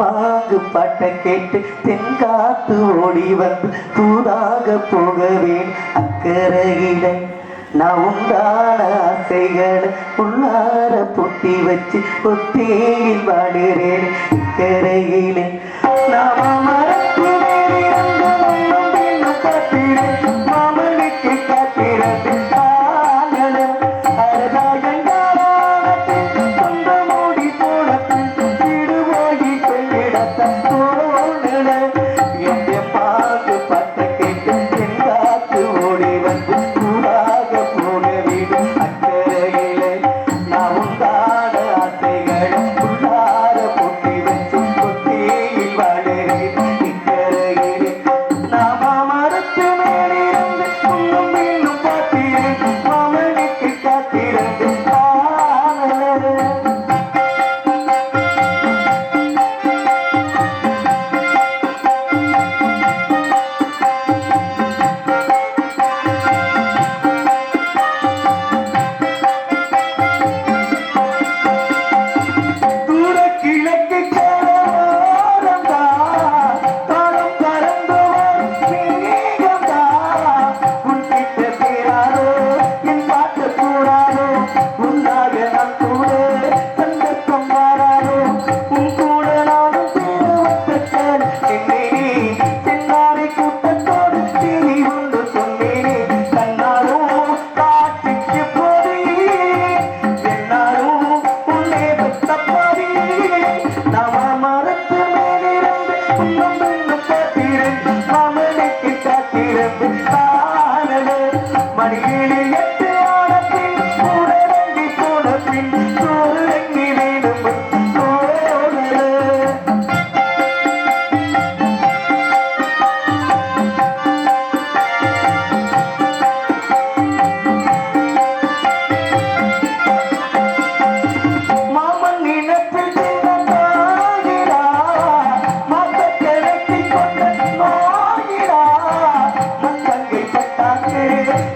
பாங்கு பாட்டை கேட்டு தென்காத்து ஓடி வந்து தூதாக போகவேன். அக்கறையில நான் உண்டான ஆசைகள் உள்ளார பொட்டி வச்சு ஒத்தேயில் வாடுறேன் இக்கரையில நான் ಕಾಣೆ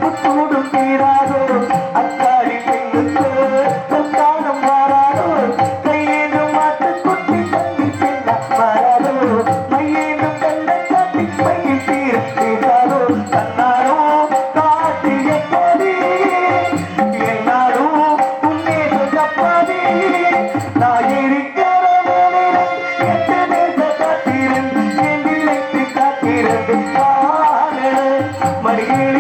புத்தூடும் தீராதோ? அத்தாரி பெண்ணுக்கு பொத்தானம் மாறாதோ கையேனும் மாற்று குட்டி தம்பி பெண்ணா மாறாதோ? மையேனும் கண்ட காட்டி மையில் தீர தீராதோ தன்னாரோ காட்டிய போதி என்னாரோ உன்னே சொல்லாதே நான் இருக்கிற எட்டு தேச காத்திருந்து என் விலைக்கு காத்திருந்து மடியே